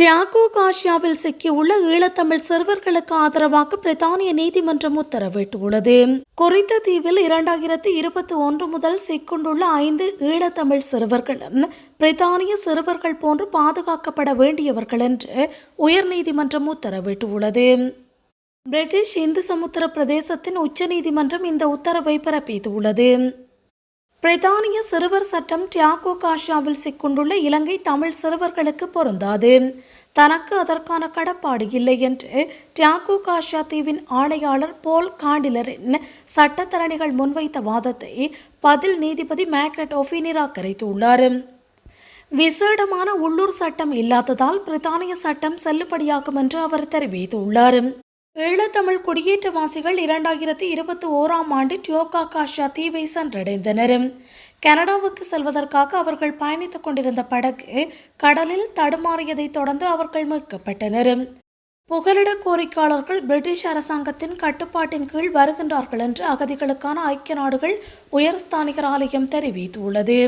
Diego காஷியாவில் சிக்கியுள்ள ஈழத்தமிழ் சிறுவர்களுக்கு ஆதரவாக பிரித்தானிய நீதிமன்றம் உத்தரவிட்டுள்ளது. குறித்த தீவில் இரண்டாயிரத்தி இருபத்தி ஒன்று முதல் சிக்கொண்டுள்ள ஐந்து ஈழத்தமிழ் சிறுவர்களும் பிரித்தானிய சிறுவர்கள் போன்று பாதுகாக்கப்பட வேண்டியவர்கள் என்று உயர்நீதிமன்றம் உத்தரவிட்டுள்ளது. பிரிட்டிஷ் இந்து சமுத்திர பிரதேசத்தின் உச்சநீதிமன்றம் இந்த உத்தரவை பிறப்பித்துள்ளது. பிரித்தானிய சிறுவர் சட்டம் டியாகோ காஷாவில் சிக்கொண்டுள்ள இலங்கை தமிழ் சிறுவர்களுக்கு பொருந்தாது. தனக்கு அதற்கான கடப்பாடு இல்லை என்று டியாகோ காஷா தீவின் ஆணையாளர் போல் காண்டிலரின் சட்டத்தரணிகள் முன்வைத்த வாதத்தை பதில் நீதிபதி மேக்ரட் ஒஃபி நிராகரித்துள்ளார் விசேடமான உள்ளூர் சட்டம் இல்லாததால் பிரித்தானிய சட்டம் செல்லுபடியாகும் என்று அவர் தெரிவித்துள்ளார். ஈழத்தமிழ் குடியேற்றவாசிகள் இரண்டாயிரத்தி இருபத்தி ஓராம் ஆண்டு டியோகா காஷா தீவை சென்றடைந்தனர். கனடாவுக்கு செல்வதற்காக அவர்கள் பயணித்துக் கொண்டிருந்த படகு கடலில் தடுமாறியதைத் தொடர்ந்து அவர்கள் மீட்கப்பட்டனர். புகலிட கோரிக்கையாளர்கள் பிரிட்டிஷ் அரசாங்கத்தின் கட்டுப்பாட்டின் கீழ் வருகின்றார்கள் என்று அகதிகளுக்கான ஐக்கிய நாடுகள் உயர்ஸ்தானிகர் ஆலயம் தெரிவித்துள்ளது.